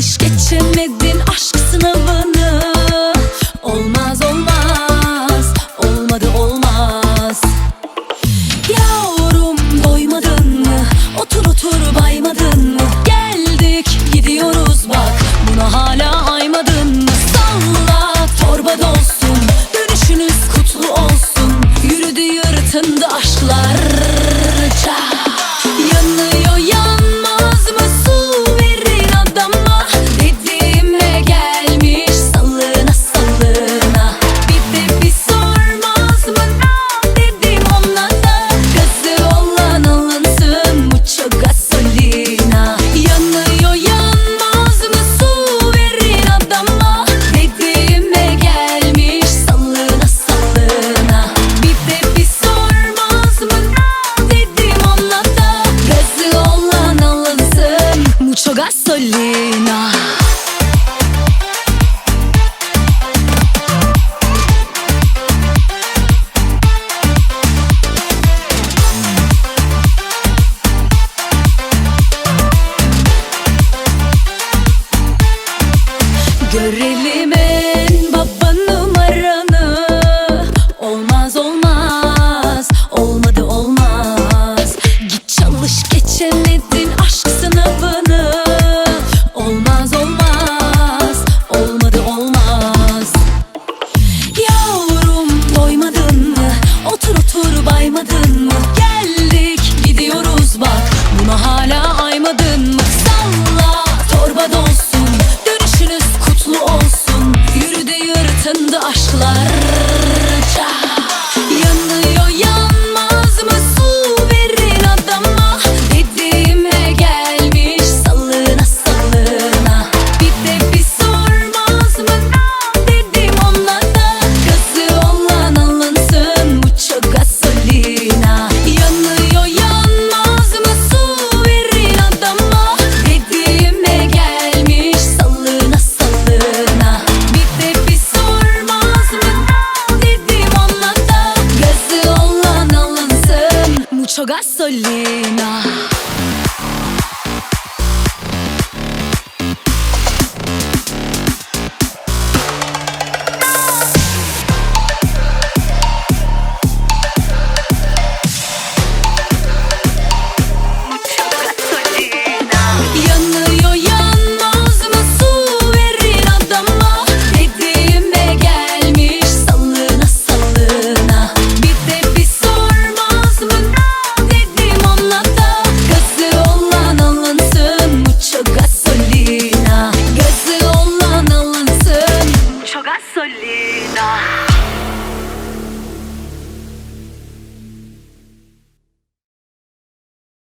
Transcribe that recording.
Yanlış geçemedin aşk sınavını. Olmaz olmaz. Olmadı olmaz. Yavrum doymadın mı? Otur otur baymadın mı? Geldik gidiyoruz bak. Buna hala aymadın mı? Salla torba dolsun. Dönüşünüz kutlu olsun. Yürüdü yaratında aşk women. Наша гасоліна.